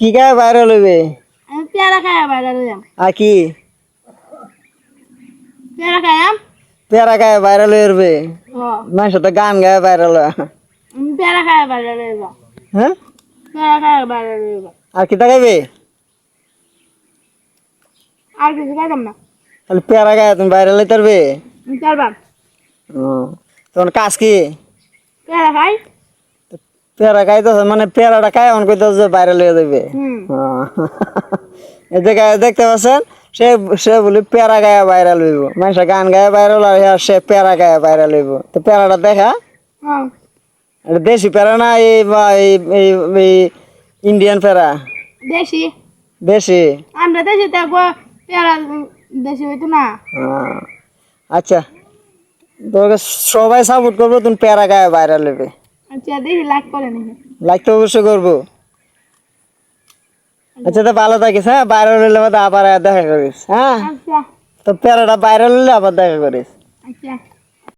কি গায়ে ভাইরাল হইবে আমি পেয়ারা খাই ভাইরাল হইলাম আর কি? পেয়ারা খাইয়াম পেয়ারা গায়ে ভাইরাল হইবে মানুষ তো গান গায়ে ভাইরাল হয় পেয়ারা খাই ভাইরাল হইব হ্যাঁ? পেয়ারা খাই ভাইরাল হইব আর কি দেখাইবে আর কিছু খাইতাম না। তাহলে পেয়ারা গায়ে তুমি ভাইরাল হইতে পারবে চারবার। তোমার কাজ কি? পেয়ারা খাই। পেয়ারা খাইতেছ মানে পেয়ারাটা খাই এমন কইতেছ যে ভাইরাল হয়ে যাবে এই জায়গায় দেখতে পাচ্ছেন সে সে বলি পেয়ারা গায়ে ভাইরাল হইব। মানুষ গান গায়ে ভাইরাল আর সে পেয়ারা গায়ে ভাইরাল হইব। তো পেয়ারাটা দেখা? হ্যাঁ। দেশি পেয়ারা না এই বা এই ইন্ডিয়ান পেয়ারা? দেশি। দেশি? আমরা দেশি থাকব পেয়ারা দেশি হইতো না। আচ্ছা তোকে সবাই সাপোর্ট করব তুমি পেয়ারা গায়ে ভাইরাল হইবে। আচ্ছা দেখি লাইক করে নাকি লাইক তো অবশ্যই করব। আচ্ছা তো ভালো থাকিস হ্যাঁ? ভাইরাল হলে আবার আবার দেখা করিস হ্যাঁ? আচ্ছা। তো প্যারাটা ভাইরাল হলে আবার দেখা করিস। আচ্ছা।